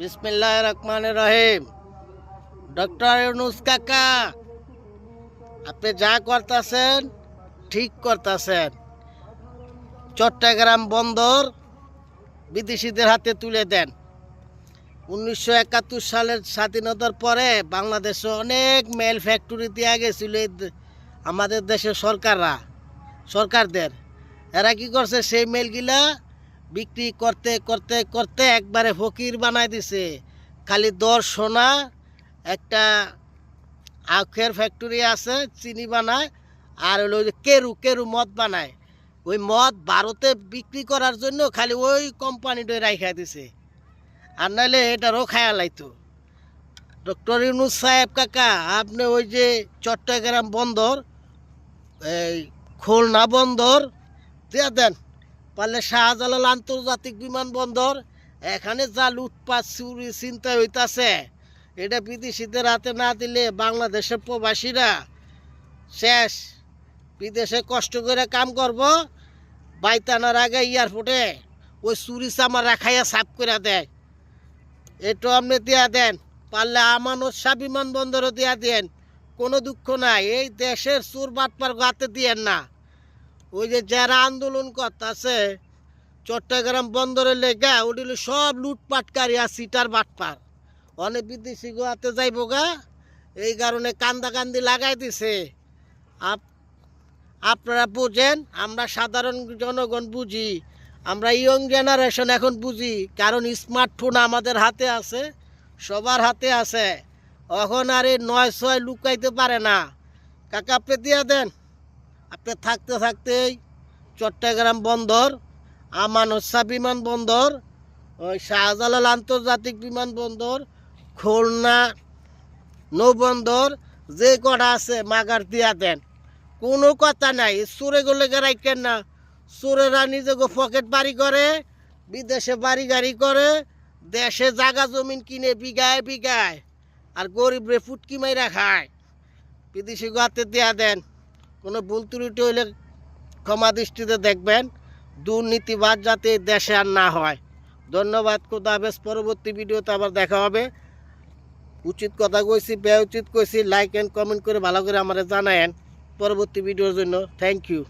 বিসমিল্লাহ রহমান রহিম। ডক্টর ইউনুস কাকা, আপনি যা করতেছেন, ঠিক করতেছেন। চট্টগ্রাম বন্দর বিদেশিদের হাতে তুলে দেন। উনিশশো একাত্তর সালের স্বাধীনতার পরে বাংলাদেশে অনেক মেল ফ্যাক্টরি দেওয়া গেছিল আমাদের দেশের সরকাররা, সরকারদের। এরা কি করছে, সেই মেলগুলা বিক্রি করতে করতে করতে একবারে ফকির বানাই দিছে। খালি দশ সোনা, একটা আখের ফ্যাক্টরি আছে, চিনি বানায়, আর হলো কেরু কেরু মদ বানায়। ওই মদ ভারতে বিক্রি করার জন্য খালি ওই কোম্পানিটাই রাইখা দিছে। আর নাহলে এটারও খায়া লাইতো। ডক্টর ইউনুস সাহেব কাকা, আপনি ওই যে চট্টগ্রাম বন্দর, এই খুলনা বন্দর, দিয়ে দেন। পারলে শাহজালাল আন্তর্জাতিক বিমানবন্দর, এখানে যা লুটপাট, চুরি চিন্তা হইতাছে, এটা বিদেশিদের হাতে না দিলে বাংলাদেশের প্রবাসীরা শেষ। বিদেশে কষ্ট করে কাম করব, বাইতানার আগে এয়ারপোর্টে ওই চুরি চামা রাখাইয়া সাফ করে দেয়। এটা আপনি দিয়া দেন, পারলে আমানত শাহ বিমানবন্দরও দিয়া দেন, কোনো দুঃখ নাই। এই দেশের চুর বাটপার গাতে দিয়েন না। ওই যে যারা আন্দোলন করতেছে, চট্টগ্রাম বন্দরের লেগা ওগুলো সব লুটপাটকারী আর সিটার বাটপার। অনেক বিদেশি গোয়াতে যাইব গা, এই কারণে কান্দা কান্দি লাগাই দিছে। আপ আপনারা বুঝেন, আমরা সাধারণ জনগণ বুঝি, আমরা ইয়ং জেনারেশন এখন বুঝি, কারণ স্মার্টফোন আমাদের হাতে আছে, সবার হাতে আছে। এখন আর এই নয় ছয় লুকাইতে পারে না। কাকা দিয়ে দেন। আপনি থাকতে থাকতেই চট্টগ্রাম বন্দর আমানসা বিমানবন্দর ওই শাহজালাল আন্তর্জাতিক বিমানবন্দর খুলনা নৌবন্দর যে কটা আছে মাগার দিয়া দেন। কোনো কথা নাই, সুরে গলে রাখেন না? সুরেরা নিজেকে পকেট বাড়ি করে, বিদেশে বাড়ি গাড়ি করে, দেশে জাগা জমিন কিনে বিঘায় বিঘায়, আর গরিব রে ফুটকি মাইরা খায়। বিদেশি হাতে দেয়া দেন। কোনো ভুল ত্রুটি হইলে ক্ষমা দৃষ্টিতে দেখবেন। দুর্নীতিবাদ যাতে দেশে আর না হয়। ধন্যবাদ খোদাবেশ পরবর্তী ভিডিওতে আবার দেখা হবে। উচিত কথা কইছি বে উচিত কইছি লাইক অ্যান্ড কমেন্ট করে ভালো করে আমার জানায়েন। পরবর্তী ভিডিওর জন্য থ্যাংক ইউ